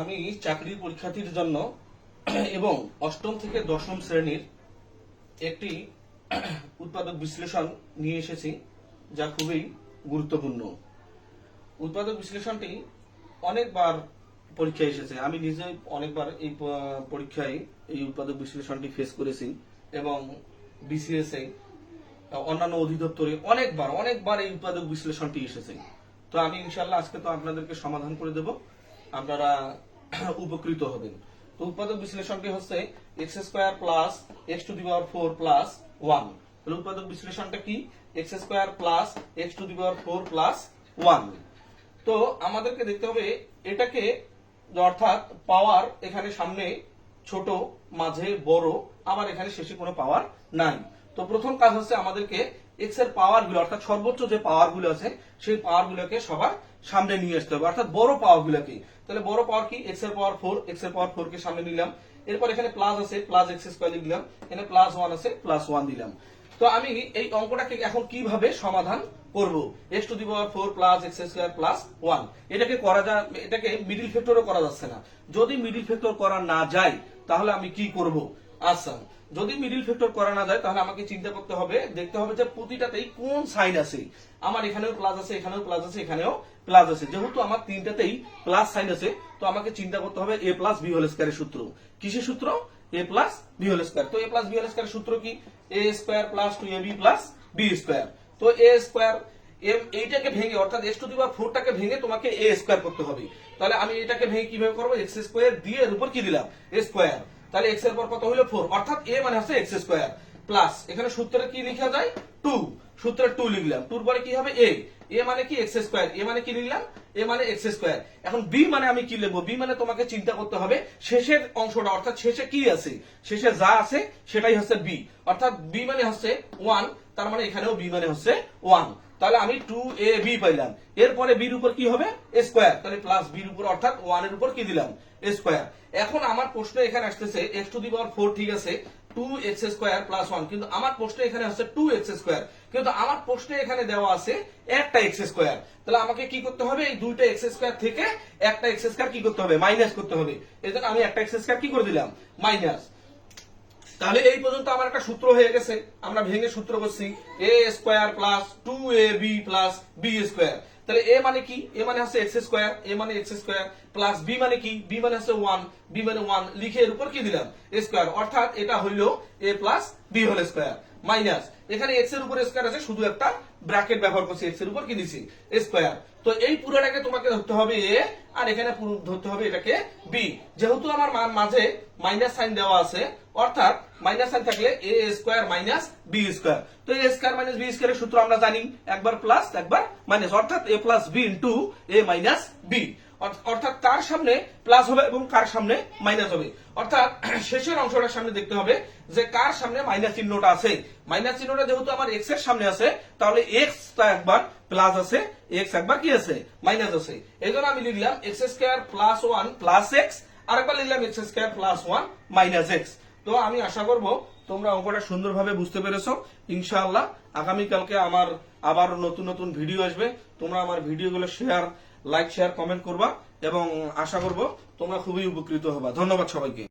আমি চাকরির পরীক্ষার্থীর জন্য এবং অষ্টম থেকে দশম শ্রেণির একটি উৎপাদক বিশ্লেষণ নিয়ে এসেছি, যা খুবই গুরুত্বপূর্ণ। উৎপাদক বিশ্লেষণটি অনেকবার পরীক্ষায় এসেছে। আমি নিজে অনেকবার এই পরীক্ষায় এই উৎপাদক বিশ্লেষণটি ফেস করেছি এবং বিসিএস এ অন্যান্য অধিদপ্তরে অনেকবার অনেকবার এই উৎপাদক বিশ্লেষণটি এসেছে। তো আমি ইনশাল্লাহ আজকে তো আপনাদেরকে সমাধান করে দেব। আপনারা উপকৃত হবেন। তো উৎপাদক বিশ্লেষণটি হচ্ছে X square plus X to the power four plus one তাহলে উৎপাদক বিশ্লেষণটা কি? X square plus X to the power four plus one তো আমাদেরকে দেখতে হবে এটাকে অর্থাৎ পাওয়ার এখানে সামনে ছোট, মাঝে বড়, আবার এখানে শেষে কোনো পাওয়ার নাই। তো প্রথম কাজ হচ্ছে আমাদেরকে এক্সের পাওয়ারগুলো, অর্থাৎ সর্বোচ্চ যে পাওয়ারগুলো আছে, সেই পাওয়ার গুলোকে সবার সামনে নিয়ে আসতে হবে। অর্থাৎ বড় পাওয়ার গুলোকে তাহলে বড় পাওয়ার কি? এক্সের পাওয়ার ফোর এক্সের পাওয়ার ফোর কে সামনে নিলাম। এরপর এখানে প্লাস আছে প্লাস এক্স স্কোয়ার লিখলাম এখানে প্লাস ওয়ান আছে প্লাস ওয়ান দিলাম। তো আমি এই অঙ্কটাকে এখন কীভাবে সমাধান করব? X to the power four plus X square plus one এটাকে করা যা এটাকে মিডিল ফ্যাক্টরও করা যাচ্ছে না। যদি মিডিল ফ্যাক্টর করা না যায়, তাহলে আমি কি করব? আচ্ছা যদি মিডিল ফ্যাক্টর করা না যায়, তাহলে আমাকে চিন্তা করতে হবে, দেখতে হবে যে প্রতিটাতেই কোন সাইন আছে। আমার এখানেও প্লাস আছে, এখানেও প্লাস আছে, এখানেও প্লাস আছে। যেহেতু আমার তিনটাতেই প্লাস সাইন আছে, তো আমাকে চিন্তা করতে হবে এ প্লাস বি হোল স্কয়ারের সূত্র। কিসের সূত্র? A plus B whole square তো এ প্লাস বি হোল স্কয়ারের সূত্র কি? A square plus two A B plus B square তো এ স্কয়ার এম, এইটাকে ভেঙে, অর্থাৎ এস টু দি পাওয়ার ফোরটাকে ভেঙে তোমাকে এ স্কোয়ার করতে হবে। তাহলে আমি এটাকে ভেঙে কীভাবে করব? এক্স স্কয়ার দিয়ে এর উপর কি দিলাম? এ স্কয়ার তাহলে এক্সের পর কত হলো ফোর অর্থাৎ এ মানে হচ্ছে এক্স স্কয়ার প্লাস এখানে সূত্রে কি লিখা যায়? টু সূত্রে টু লিখলাম। টুর পরে কি হবে? এ এ মানে কি? এক্স স্কোয়ার এ মানে কি লিখলাম? এ মানে এক্স স্কোয়ার এখন বি মানে আমি কি লিখব? বি মানে তোমাকে চিন্তা করতে হবে, শেষের অংশটা, অর্থাৎ শেষে কি আছে? শেষে যা আছে, সেটাই হচ্ছে বি অর্থাৎ বি মানে হচ্ছে ওয়ান তার মানে এখানেও বি মানে হচ্ছে ওয়ান তাহলে আমি টু এ বি পাইলাম। এরপরে বির উপর কি হবে? স্কোয়ার তাহলে প্লাস বির উপর অর্থাৎ ওয়ানের উপর কি দিলাম? স্কোয়ার এখন আমার প্রশ্ন এখানে আসতেছে X to the power four ঠিক আছে two X square plus one কিন্তু আমার প্রশ্ন এখানে হচ্ছে টু এক্স স্কোয়ার কিন্তু আমার প্রশ্নে এখানে দেওয়া আছে একটা এক্স স্কোয়ার তাহলে আমাকে কি করতে হবে? এই দুইটা এক্স স্কোয়ার থেকে একটা এক্স স্কোয়ার কি করতে হবে? মাইনাস করতে হবে। এই আমি একটা এক্স স্কোয়ার কি করে দিলাম? মাইনাস তাহলে এই পর্যন্ত আমার একটা সূত্র হয়ে গেছে। আমরা ভেঙে সূত্র করছি A square plus two A B plus B square তাহলে এ মানে কি? এ মানে হচ্ছে এক্স স্কোয়ার এ মানে এক্স স্কোয়ার প্লাস বি মানে কি? বি মানে হচ্ছে ওয়ান বি মানে ওয়ান লিখে এর উপর কি দিলাম? স্কোয়ার অর্থাৎ এটা হইল A plus B whole square minus এখানে এক্সের উপর স্কোয়ার আছে, শুধু একটা ব্র্যাকেট ব্যবহার করছি এক্সের উপর কি দিছি? স্কোয়ার তো এই পুরোটাকে তোমাকে ধরতে হবে এ আর এখানে ধরতে হবে এটাকে বি যেহেতু আমার মাঝে মাইনাস সাইন দেওয়া আছে অর্থাৎ মাইনাস সাইন থাকলে A square minus B square তো এ স্কোয়ার মাইনাস বি স্কোয়ারের সূত্র আমরা জানি, একবার প্লাস একবার মাইনাস অর্থাৎ A plus B into A minus B অর্থাৎ কার সামনে প্লাস হবে এবং কার সামনে মাইনাস হবে? অর্থাৎ শেষের অংশটার সামনে দেখতে হবে যে কার সামনে মাইনাস চিহ্নটা আছে। মাইনাস চিহ্নটা যেহেতু আমার এক্সের সামনে আছে, তাহলে এক্স টা একবার প্লাস আছে এক্স একবার কি আছে? মাইনাস আছে। এই জন্য আমি লিখলাম X square plus one plus X আরেকবার লিখলাম X square plus one minus X তো আমি আশা করব তোমরা অঙ্কটা সুন্দরভাবে বুঝতে পেরেছ। ইনশাআল্লাহ আগামীকালকে আমার আবার নতুন নতুন ভিডিও আসবে। তোমরা আমার ভিডিওগুলো শেয়ার লাইক শেয়ার কমেন্ট করবা এবং আশা করব তোমরা খুবই উপকৃত হবা। ধন্যবাদ সবাইকে।